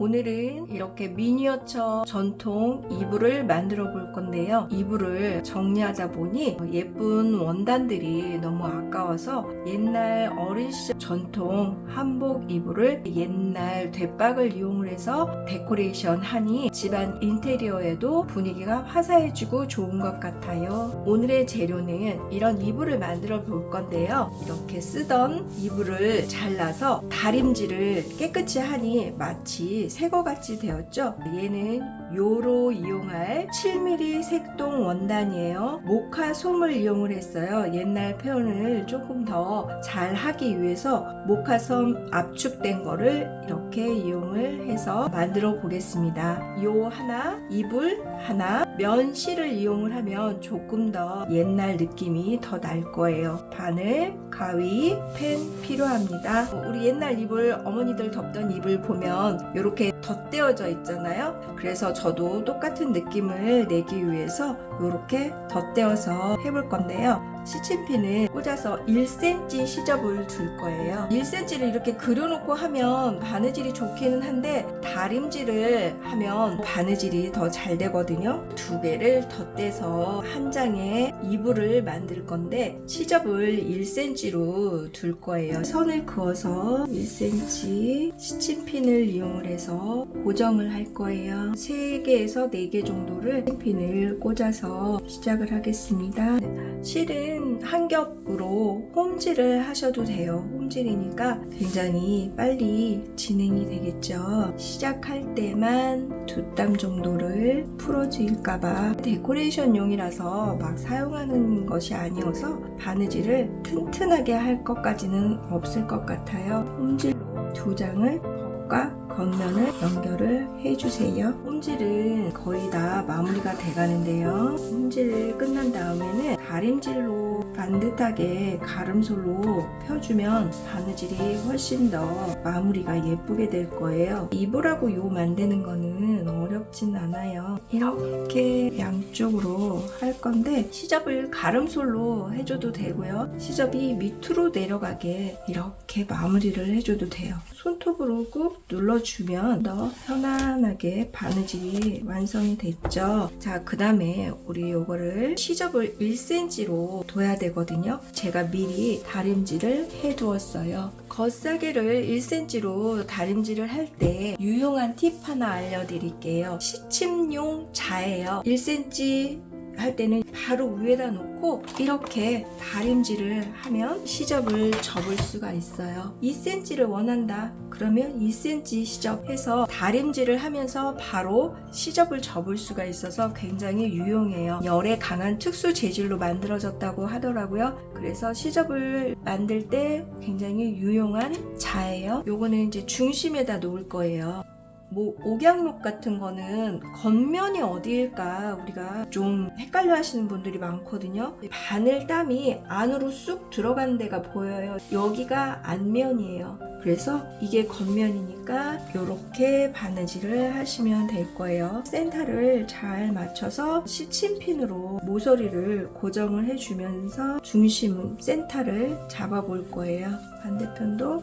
오늘은 이렇게 미니어처 전통 이불을 만들어 볼 건데요. 이불을 정리하다 보니 예쁜 원단들이 너무 아까워서 옛날 어린 시절 전통 한복 이불을 옛날 대박을 이용을 해서 데코레이션 하니 집안 인테리어에도 분위기가 화사해지고 좋은 것 같아요. 오늘의 재료는 이런 이불을 만들어 볼 건데요. 이렇게 쓰던 이불을 잘라서 다림질을 깨끗이 하니 마치 새거 같이 되었죠. 얘는 요로 이용할 7mm 색동 원단이에요. 모카 솜을 이용을 했어요. 옛날 표현을 조금 더 잘 하기 위해서 모카솜 압축된 거를 이렇게 이용을 해서 만들어 보겠습니다. 요 하나, 이불 하나, 면실을 이용을 하면 조금 더 옛날 느낌이 더 날 거예요. 바늘, 가위, 펜 필요합니다. 우리 옛날 이불 어머니들 덮던 이불 보면 이렇게 덧대어져 있잖아요. 그래서 저도 똑같은 느낌을 내기 위해서 이렇게 덧대어서 해볼 건데요. 시침핀을 꽂아서 1cm 시접을 둘 거예요. 1cm를 이렇게 그려놓고 하면 바느질이 좋기는 한데 다림질을 하면 바느질이 더 잘 되거든요. 두 개를 덧대서 한 장의 이불을 만들 건데 시접을 1cm로 둘 거예요. 선을 그어서 1cm 시침핀을 이용을 해서 고정을 할 거예요. 3개에서 4개 정도를 핀을 꽂아서 시작을 하겠습니다. 실은 한 겹으로 홈질을 하셔도 돼요. 홈질이니까 굉장히 빨리 진행이 되겠죠. 시작할 때만 두 땀 정도를 풀어질까봐 데코레이션용이라서 막 사용하는 것이 아니어서 바느질을 튼튼하게 할 것까지는 없을 것 같아요. 홈질로 두 장을 겉과 겉면을 연결을 해주세요. 홈질은 거의 다 마무리가 돼가는데요. 홈질 끝난 다음에는 다림질로 반듯하게 가름솔로 펴주면 바느질이 훨씬 더 마무리가 예쁘게 될 거예요. 이불하고 요 만드는 거는 어렵진 않아요. 이렇게 양쪽으로 할 건데 시접을 가름솔로 해줘도 되고요. 시접이 밑으로 내려가게 이렇게 마무리를 해줘도 돼요. 손톱으로 꾹 눌러주 면 더 편안하게 바느질이 완성이 됐죠. 자, 그 다음에 우리 요거를 시접을 1cm로 둬야 되거든요. 제가 미리 다림질을 해 두었어요. 겉사계를 1cm로 다림질을 할 때 유용한 팁 하나 알려드릴게요. 시침용 자예요. 1cm 할 때는 바로 위에다 놓고 이렇게 다림질을 하면 시접을 접을 수가 있어요. 2cm를 원한다. 그러면 2cm 시접해서 다림질을 하면서 바로 시접을 접을 수가 있어서 굉장히 유용해요. 열에 강한 특수 재질로 만들어졌다고 하더라고요. 그래서 시접을 만들 때 굉장히 유용한 자예요. 요거는 이제 중심에다 놓을 거예요. 뭐 옥양록 같은 거는 겉면이 어디일까 우리가 좀 헷갈려 하시는 분들이 많거든요. 바늘 땀이 안으로 쑥 들어간 데가 보여요. 여기가 안면이에요. 그래서 이게 겉면이니까 이렇게 바느질을 하시면 될 거예요. 센터를 잘 맞춰서 시침핀으로 모서리를 고정을 해주면서 중심 센터를 잡아볼 거예요. 반대편도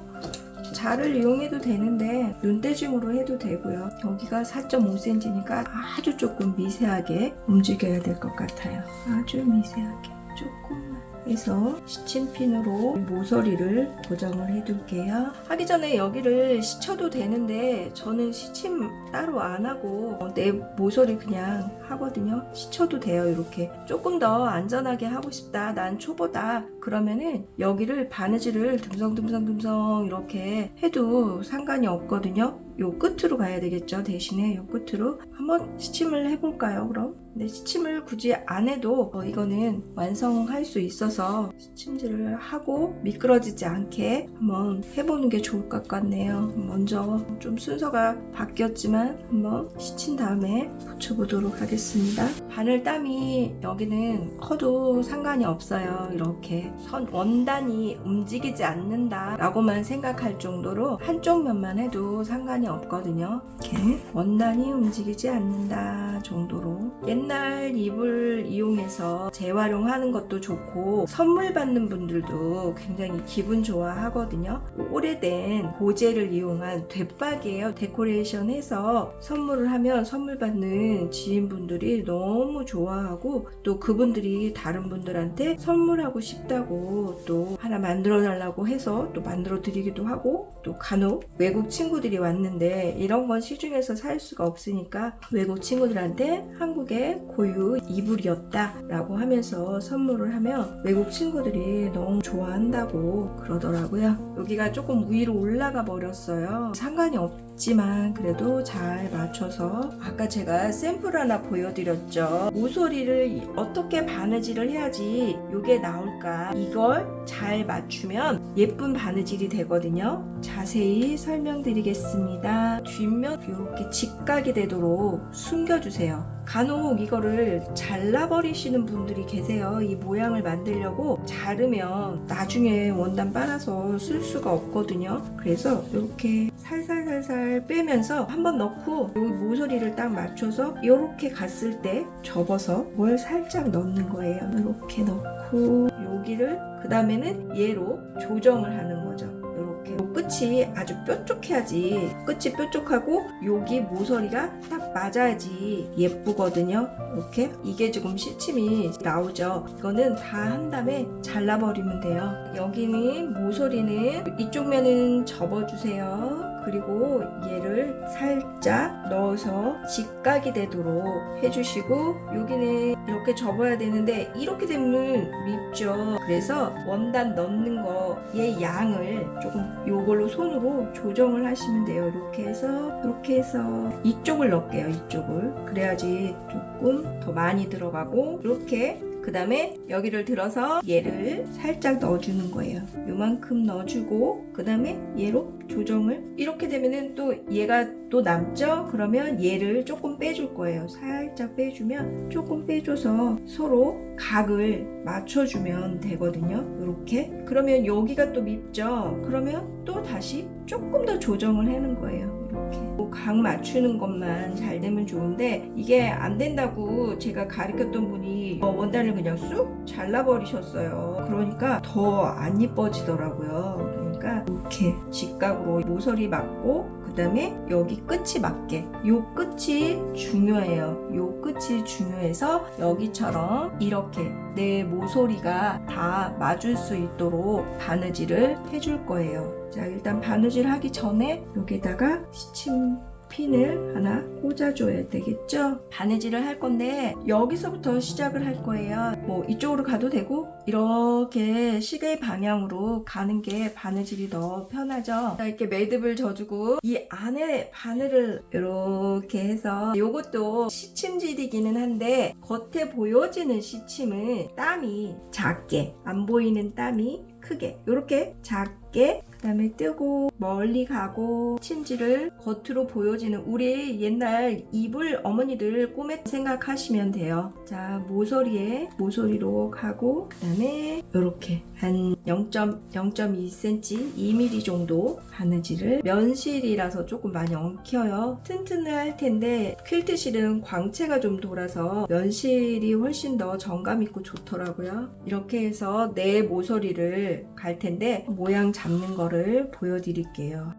자를 이용해도 되는데 눈대중으로 해도 되고요. 여기가 4.5cm니까 아주 조금 미세하게 움직여야 될 것 같아요. 아주 미세하게 조금 만 해서 시침핀으로 모서리를 고정을 해둘게요. 하기 전에 여기를 시쳐도 되는데 저는 시침 따로 안 하고 내 모서리 그냥 하거든요. 시쳐도 돼요. 이렇게 조금 더 안전하게 하고 싶다. 난 초보다. 그러면은 여기를 바느질을 듬성듬성듬성 이렇게 해도 상관이 없거든요. 요 끝으로 가야 되겠죠. 대신에 요 끝으로 한번 시침을 해볼까요? 그럼? 근데 시침을 굳이 안 해도 어, 이거는 완성할 수 있어서 시침질을 하고 미끄러지지 않게 한번 해보는 게 좋을 것 같네요. 먼저 좀 순서가 바뀌었지만 한번 시친 다음에 붙여보도록 하겠습니다. 바늘 땀이 여기는 커도 상관이 없어요. 이렇게 선 원단이 움직이지 않는다라고만 생각할 정도로 한쪽 면만 해도 상관이 없거든요. 이렇게 원단이 움직이지 않는다 정도로 옛날 이불 이용해서 재활용하는 것도 좋고 선물 받는 분들도 굉장히 기분 좋아하거든요. 오래된 고제를 이용한 돛박이에요. 데코레이션 해서 선물을 하면 선물 받는 지인분들이 너무 좋아하고 또 그분들이 다른 분들한테 선물하고 싶다고 또 하나 만들어 달라고 해서 또 만들어 드리기도 하고 또 간혹 외국 친구들이 왔는데 이런 건 시중에서 살 수가 없으니까 외국 친구들한테 한국 의 고유 이불이었다라고 하면서 선물을 하면 외국 친구들이 너무 좋아한다고 그러더라고요. 여기가 조금 위로 올라가 버렸어요. 상관이 없 지만 그래도 잘 맞춰서 아까 제가 샘플 하나 보여드렸죠. 모서리를 어떻게 바느질을 해야지 이게 나올까 이걸 잘 맞추면 예쁜 바느질이 되거든요. 자세히 설명드리겠습니다. 뒷면 이렇게 직각이 되도록 숨겨주세요. 간혹 이거를 잘라버리시는 분들이 계세요. 이 모양을 만들려고 자르면 나중에 원단 빨아서 쓸 수가 없거든요. 그래서 이렇게 살살살살 빼면서 한번 넣고 여기 모서리를 딱 맞춰서 이렇게 갔을 때 접어서 뭘 살짝 넣는 거예요. 이렇게 넣고 여기를 그 다음에는 얘로 조정을 하는 거죠. 이렇게. 요 끝이 아주 뾰족해야지. 끝이 뾰족하고 여기 모서리가 딱 맞아야지 예쁘거든요. 이렇게. 이게 지금 시침이 나오죠. 이거는 다 한 다음에 잘라버리면 돼요. 여기는 모서리는 이쪽 면은 접어주세요 그리고 얘를 살짝 넣어서 직각이 되도록 해주시고 여기는 이렇게 접어야 되는데 이렇게 되면 밉죠. 그래서 원단 넣는 거의 양을 조금 요걸로 손으로 조정을 하시면 돼요. 이렇게 해서 이렇게 해서 이쪽을 넣을게요 이쪽을. 그래야지 조금 더 많이 들어가고 이렇게 그 다음에 여기를 들어서 얘를 살짝 넣어주는 거예요. 요만큼 넣어주고 그 다음에 얘로 조정을 이렇게 되면은 또 얘가 또 남죠? 그러면 얘를 조금 빼줄 거예요. 살짝 빼주면 조금 빼줘서 서로 각을 맞춰주면 되거든요. 이렇게 그러면 여기가 또 밉죠? 그러면 또 다시 조금 더 조정을 해는 거예요. 이렇게 뭐각 맞추는 것만 잘 되면 좋은데 이게 안 된다고 제가 가르쳤던 분이 어, 원단을 그냥 쑥 잘라버리셨어요. 그러니까 더 안 이뻐지더라고요. 그러니까 이렇게 직각으로 모서리 맞고 그 다음에 여기 끝이 맞게 요 끝이 중요해요. 요 끝이 중요해서 여기처럼 이렇게 내 모서리가 다 맞을 수 있도록 바느질을 해줄 거예요. 자 일단 바느질 하기 전에 여기다가 시침 핀을 하나 꽂아줘야 되겠죠? 바느질을 할 건데 여기서부터 시작을 할 거예요. 뭐 이쪽으로 가도 되고 이렇게 시계 방향으로 가는 게 바느질이 더 편하죠. 자, 이렇게 매듭을 져주고 이 안에 바늘을 이렇게 해서 이것도 시침질이기는 한데 겉에 보여지는 시침은 땀이 작게 안 보이는 땀이 크게 이렇게 작게 그다음에 뜨고 멀리 가고 침지를 겉으로 보여지는 우리 옛날 이불 어머니들 꿈에 생각하시면 돼요. 자 모서리에 모서리로 가고 그다음에 이렇게 한 0.0.2cm, 2mm 정도 바느질을 면실이라서 조금 많이 엉켜요. 튼튼할 텐데 퀼트 실은 광채가 좀 돌아서 면실이 훨씬 더 정감 있고 좋더라고요. 이렇게 해서 내 모서리를 갈 텐데 모양 잡는 거를 보여드릴게요.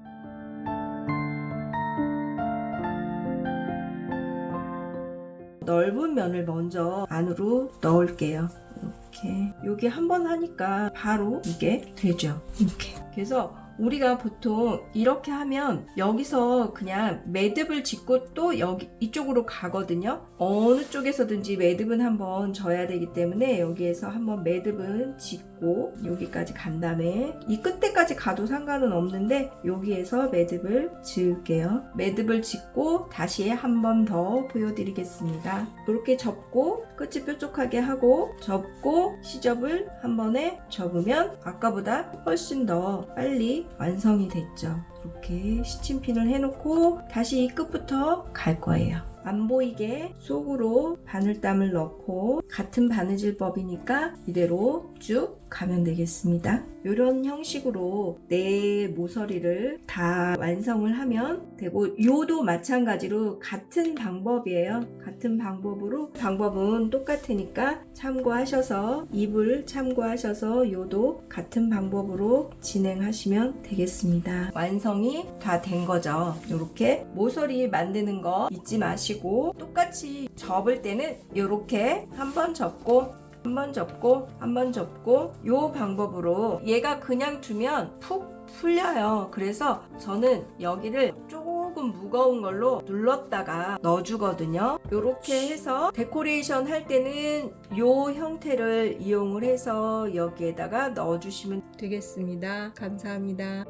넓은 면을 먼저 안으로 넣을게요. 이렇게 여기 한 번 하니까 바로 이게 되죠. 이렇게. 그래서 우리가 보통 이렇게 하면 여기서 그냥 매듭을 짓고 또 여기 이쪽으로 가거든요. 어느 쪽에서든지 매듭은 한번 져야 되기 때문에 여기에서 한번 매듭은 짓고 여기까지 간 다음에 이 끝에까지 가도 상관은 없는데 여기에서 매듭을 지을게요. 매듭을 짓고 다시 한 번 더 보여드리겠습니다. 이렇게 접고 끝이 뾰족하게 하고 접고 시접을 한 번에 접으면 아까보다 훨씬 더 빨리 완성이 됐죠. 이렇게 시침핀을 해놓고 다시 이 끝부터 갈 거예요. 안 보이게 속으로 바늘땀을 넣고 같은 바느질법이니까 이대로 쭉 가면 되겠습니다. 이런 형식으로 내 모서리를 다 완성을 하면 되고 요도 마찬가지로 같은 방법이에요. 같은 방법으로 방법은 똑같으니까 참고하셔서 입을 참고하셔서 요도 같은 방법으로 진행하시면 되겠습니다. 완성 이 다 된 거죠. 이렇게 모서리 만드는 거 잊지 마시고 똑같이 접을 때는 이렇게 한 번 접고 한 번 접고 한 번 접고 요 방법으로 얘가 그냥 두면 푹 풀려요. 그래서 저는 여기를 조금 무거운 걸로 눌렀다가 넣어주거든요. 이렇게 해서 데코레이션 할 때는 요 형태를 이용을 해서 여기에다가 넣어주시면 되겠습니다. 감사합니다.